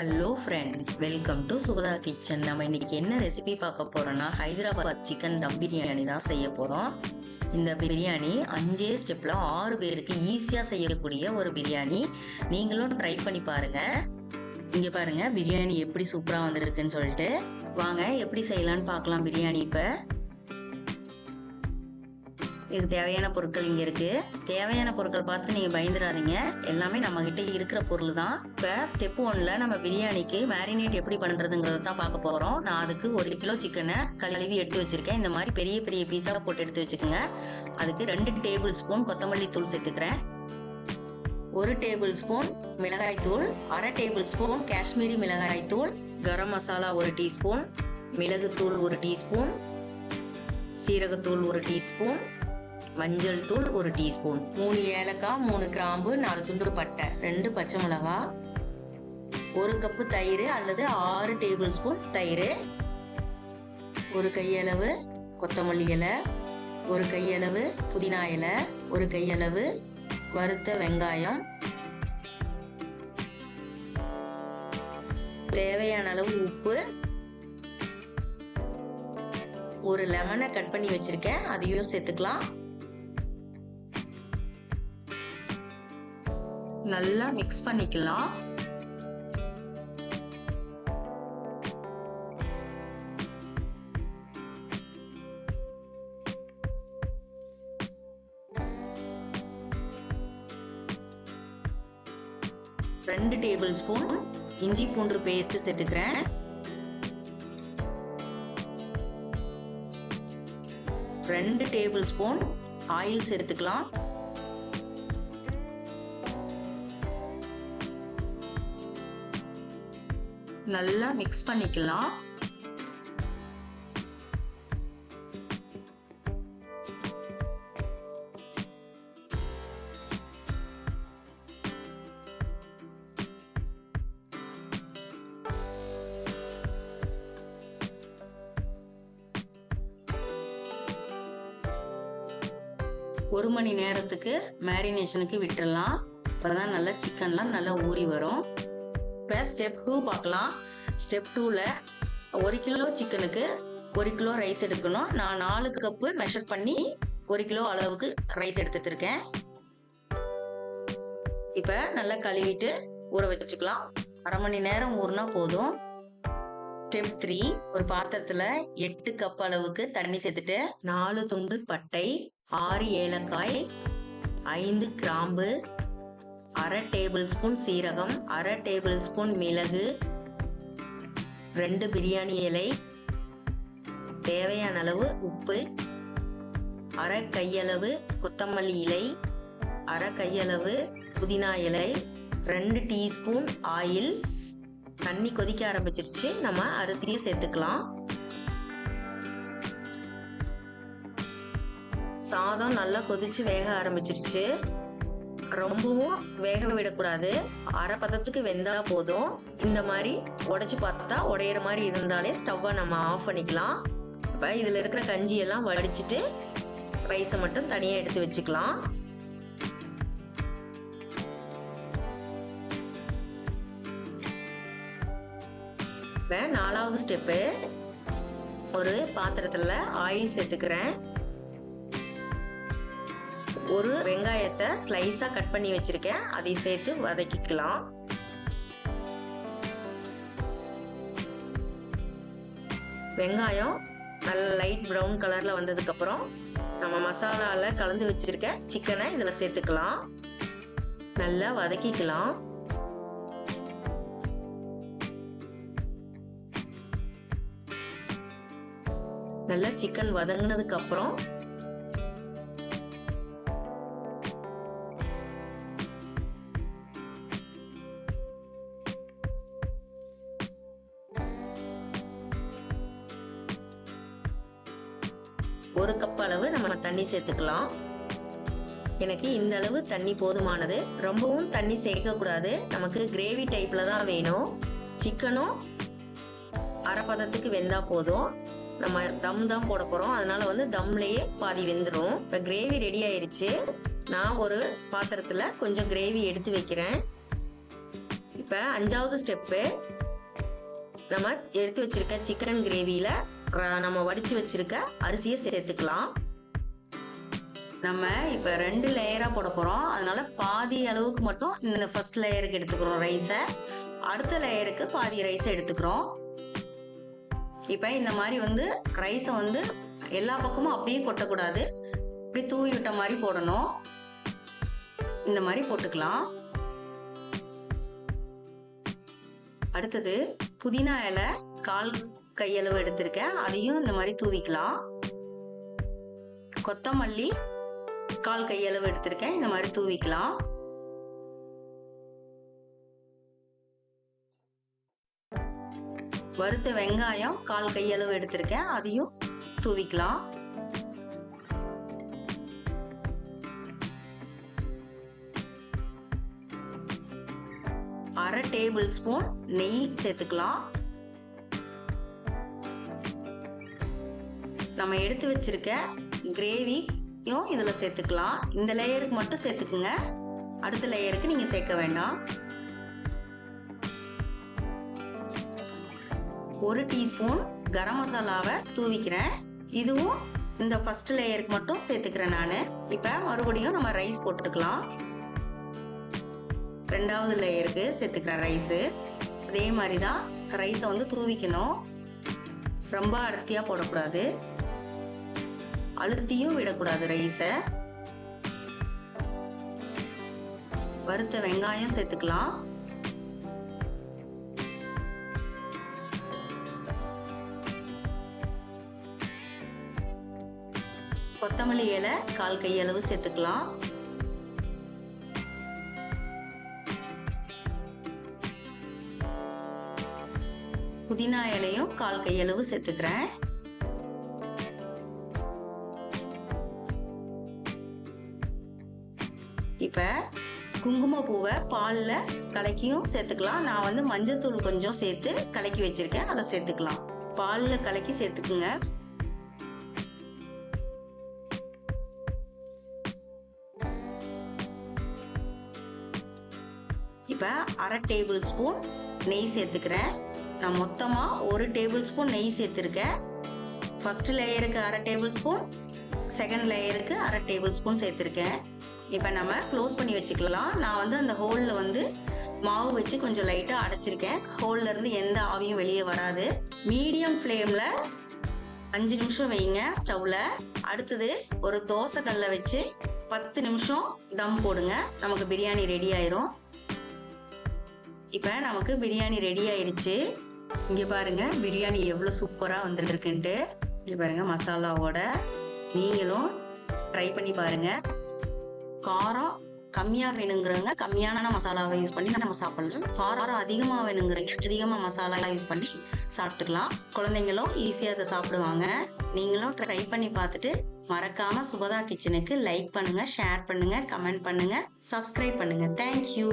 Hello friends welcome to Sugatha kitchen நம்ம இன்னைக்கு என்ன ரெசிபி பார்க்க போறோம்னா ஹைதராபாத் சிக்கன் தம் பிரியாணி தான் செய்ய போகிறோம் இந்த பிரியாணி அஞ்சே ஸ்டெப்பில் ஆறு பேருக்கு ஈஸியாக செய்யக்கூடிய ஒரு பிரியாணி. நீங்களும் ட்ரை பண்ணி பாருங்க. இங்கே பாருங்க பிரியாணி எப்படி சூப்பராக வந்திருக்குன்னு சொல்லிட்டு. வாங்க எப்படி செய்யலாம்னு பார்க்கலாம் பிரியாணி இப்போ. இதுக்கு தேவையான பொருட்கள் இங்கே இருக்குது தேவையான பொருட்கள் பார்த்து நீங்கள் பயந்துடாதீங்க. எல்லாமே நம்மக்கிட்ட இருக்கிற பொருள் தான். இப்போ ஸ்டெப் ஒன்ல நம்ம பிரியாணிக்கு மேரினேட் எப்படி பண்ணுறதுங்கிறத தான் பார்க்க போகிறோம் நான் அதுக்கு ஒரு கிலோ சிக்கனை கழுவி எடுத்து வச்சுருக்கேன். இந்த மாதிரி பெரிய பெரிய பீஸாக போட்டு எடுத்து வச்சுக்கோங்க. அதுக்கு ரெண்டு டேபிள் ஸ்பூன் கொத்தமல்லி தூள் சேர்த்துக்கிறேன். ஒரு டேபிள் ஸ்பூன் மிளகாய் தூள் அரை டேபிள் ஸ்பூன் காஷ்மீரி மிளகாய் தூள் கரம் மசாலா ஒரு டீஸ்பூன் மிளகுத்தூள் ஒரு டீஸ்பூன் சீரகத்தூள் ஒரு டீஸ்பூன் மஞ்சள் தூள் ஒரு டீஸ்பூன். மூணு ஏலக்காய் மூணு கிராம்பு நாலு துண்டு பட்டை ரெண்டு பச்சை மிளகாய் ஒரு கப்பு தயிர் அல்லது ஆறு டேபிள் ஸ்பூன் தயிர் ஒரு கையளவு கொத்தமல்லி இலை ஒரு கையளவு புதினா இலை ஒரு கையளவு வறுத்த வெங்காயம். தேவையான அளவு உப்பு. ஒரு லெமனை கட் பண்ணி வச்சுருக்கேன் அதையும் சேர்த்துக்கலாம். நல்லா மிக்ஸ் பண்ணிக்கலாம். ரெண்டு டேபிள் ஸ்பூன் இஞ்சி பூண்டு பேஸ்ட் சேர்த்துக்கிறேன். ரெண்டு டேபிள் ஸ்பூன் ஆயில் சேர்த்துக்கலாம். நல்லா மிக்ஸ் பண்ணிக்கலாம். ஒரு மணி நேரத்துக்கு மேரினேஷனுக்கு விட்டுடலாம் அப்பதான் நல்லா சிக்கன்லாம் நல்லா ஊறி வரும். இப்போ ஸ்டெப் டூ பார்க்கலாம். ஸ்டெப் டூவில் ஒரு கிலோ சிக்கனுக்கு ஒரு கிலோ ரைஸ் எடுக்கணும். நான் நாலு கப்பு மெஷர் பண்ணி ஒரு கிலோ அளவுக்கு ரைஸ் எடுத்துட்டு இருக்கேன் இப்போ நல்லா கழுவிட்டு ஊற வச்சுக்கலாம். அரை மணி நேரம் ஊறினா போதும். ஸ்டெப் த்ரீ ஒரு பாத்திரத்துல எட்டு கப் அளவுக்கு தண்ணி சேர்த்துட்டு நாலு துண்டு பட்டை ஆறு ஏலக்காய் ஐந்து கிராம்பு அரை டேபிள் ஸ்பூன் சீரகம் அரை டேபிள் ஸ்பூன் மிளகு ரெண்டு பிரியாணி இலை தேவையான அளவு உப்பு அரை கையளவு கொத்தமல்லி இலை அரை கையளவு புதினா இலை ரெண்டு டீஸ்பூன் ஆயில். தண்ணி கொதிக்க ஆரம்பிச்சிருச்சு. நம்ம அரிசியை சேர்த்துக்கலாம். சாதம் நல்லா கொதிச்சு வேக ஆரம்பிச்சிருச்சு. ரொம்பவும் வேக விடக்கூடாது. அரை பதத்துக்கு வெந்தா போதும். இந்த மாதிரி உடைச்சு பார்த்தா உடையிற மாதிரி இருந்தாலே ஸ்டவ்வை நம்ம ஆஃப் பண்ணிக்கலாம். இப்போ இதில் இருக்கிற கஞ்சியெல்லாம் வடிச்சிட்டு ரைஸை மட்டும் தனியாக எடுத்து வச்சுக்கலாம். இப்போ நாலாவது ஸ்டெப்பு ஒரு பாத்திரத்தில் ஆயில் சேர்த்துக்கிறேன். ஒரு வெங்காயத்தை ஸ்லைஸாக கட் பண்ணி வச்சுருக்கேன். அதை சேர்த்து வதக்கிக்கலாம். வெங்காயம் நல்ல லைட் ப்ரௌன் கலரில் வந்ததுக்கப்புறம் நம்ம மசாலாவில் கலந்து வச்சுருக்க சிக்கனை இதில் சேர்த்துக்கலாம். நல்லா வதக்கிக்கலாம். நல்லா சிக்கன் வதங்கினதுக்கப்புறம் ஒரு கப் அளவு நம்ம தண்ணி சேர்த்துக்கலாம். எனக்கு இந்த அளவு தண்ணி போதுமானது. ரொம்பவும் தண்ணி சேர்க்கக்கூடாது. நமக்கு கிரேவி டைப்பில் தான் வேணும். சிக்கனும் அரை பதத்துக்கு போதும். நம்ம தம் தான் போட போகிறோம் அதனால் வந்து தம்லேயே பாதி வெந்துடும் இப்போ கிரேவி ரெடி ஆயிடுச்சு நான் ஒரு பாத்திரத்தில் கொஞ்சம் கிரேவி எடுத்து வைக்கிறேன். இப்போ அஞ்சாவது ஸ்டெப்பு நம்ம எடுத்து வச்சிருக்க சிக்கன் கிரேவியில் நம்ம வடித்து வச்சிருக்க அரிசியை சேர்த்துக்கலாம். நம்ம இப்போ ரெண்டு லேயராக போட போகிறோம் அதனால பாதி அளவுக்கு மட்டும் இந்த ஃபர்ஸ்ட் லேயருக்கு எடுத்துக்கிறோம் ரைஸை அடுத்த லேயருக்கு பாதி ரைஸை எடுத்துக்கிறோம். இப்போ இந்த மாதிரி வந்து ரைஸை வந்து எல்லா பக்கமும் அப்படியே கொட்டக்கூடாது. இப்படி தூவி விட்ட மாதிரி போடணும். இந்த மாதிரி போட்டுக்கலாம். அடுத்தது புதினா இலை கால் கையளவு எடுத்திருக்கேன். அதையும் இந்த மாதிரி தூவிக்கலாம். கொத்தமல்லி கால் கையளவு எடுத்திருக்கேன். இந்த மாதிரி தூவிக்கலாம். வறுத்த வெங்காயம் கால் கையளவு எடுத்திருக்கேன். அதையும் தூவிக்கலாம். அரை டேபிள் ஸ்பூன் நெய் சேர்த்துக்கலாம். நம்ம எடுத்து வச்சிருக்க கிரேவியும் இதில் சேர்த்துக்கலாம். இந்த லேயருக்கு மட்டும் சேர்த்துக்குங்க. அடுத்த லேயருக்கு நீங்கள் சேர்க்க வேண்டாம். ஒரு டீஸ்பூன் கரம் மசாலாவை தூவிக்கிறேன். இதுவும் இந்த ஃபர்ஸ்ட் லேயருக்கு மட்டும் சேர்த்துக்கிறேன் நான். இப்போ மறுபடியும் நம்ம ரைஸ் போட்டுக்கலாம். ரெண்டாவது லேயருக்கு சேர்த்துக்கிறேன் ரைஸு அதே மாதிரி தான் ரைஸை வந்து தூவிக்கணும். ரொம்ப அடர்த்தியாக போடக்கூடாது. அழுத்தியும் விடக்கூடாது ரைஸை வறுத்த வெங்காயம் சேர்த்துக்கலாம். கொத்தமல்லி இலை கால் கையளவு சேர்த்துக்கலாம். புதினா இலையும் கால் கையளவு சேர்த்துக்கிறேன். இப்போ குங்குமப்பூவை பாலில் கலக்கியும் சேர்த்துக்கலாம். நான் வந்து மஞ்சத்தூள் கொஞ்சம் சேர்த்து கலக்கி வச்சுருக்கேன். அதை சேர்த்துக்கலாம். பாலில் கலக்கி சேர்த்துக்குங்க. இப்போ அரை டேபிள் ஸ்பூன் நெய் சேர்த்துக்கிறேன். நான் மொத்தமாக ஒரு டேபிள் ஸ்பூன் நெய் சேர்த்துருக்கேன். ஃபஸ்ட்டு லேயருக்கு அரை டேபிள் ஸ்பூன் செகண்ட் லேயருக்கு அரை டேபிள் ஸ்பூன் சேர்த்துருக்கேன். இப்போ நம்ம க்ளோஸ் பண்ணி வச்சுக்கலாம். நான் வந்து அந்த ஹோலில் வந்து மாவு வச்சு கொஞ்சம் லைட்டாக அடைச்சிருக்கேன். ஹோல்லேருந்து எந்த ஆவியும் வெளியே வராது. மீடியம் ஃப்ளேமில் அஞ்சு நிமிஷம் வைங்க ஸ்டவ்வில் அடுத்தது ஒரு தோசை கல்லை வச்சு பத்து நிமிஷம் தம் போடுங்க. நமக்கு பிரியாணி ரெடி ஆயிரும். இப்போ நமக்கு பிரியாணி ரெடி ஆயிருச்சு. இங்கே பாருங்க பிரியாணி எவ்வளோ சூப்பராக வந்துருக்குன்ட்டு. இங்கே பாருங்க மசாலாவோட நீங்களும் ட்ரை பண்ணி பாருங்க. காரம் கம்மியாக வேணுங்கிறவங்க கம்மியான மசாலாவை யூஸ் பண்ணி நம்ம சாப்பிடலாம். காரம் அதிகமாக வேணுங்கிறவங்க அதிகமாக மசாலா யூஸ் பண்ணி சாப்பிட்டுக்கலாம். குழந்தைங்களும் ஈஸியாக அதை சாப்பிடுவாங்க. நீங்களும் ட்ரை பண்ணி பார்த்துட்டு மறக்காம சுபதா கிச்சனுக்கு லைக் பண்ணுங்க ஷேர் பண்ணுங்க கமெண்ட் பண்ணுங்க சப்ஸ்கிரைப் பண்ணுங்க. தேங்க்யூ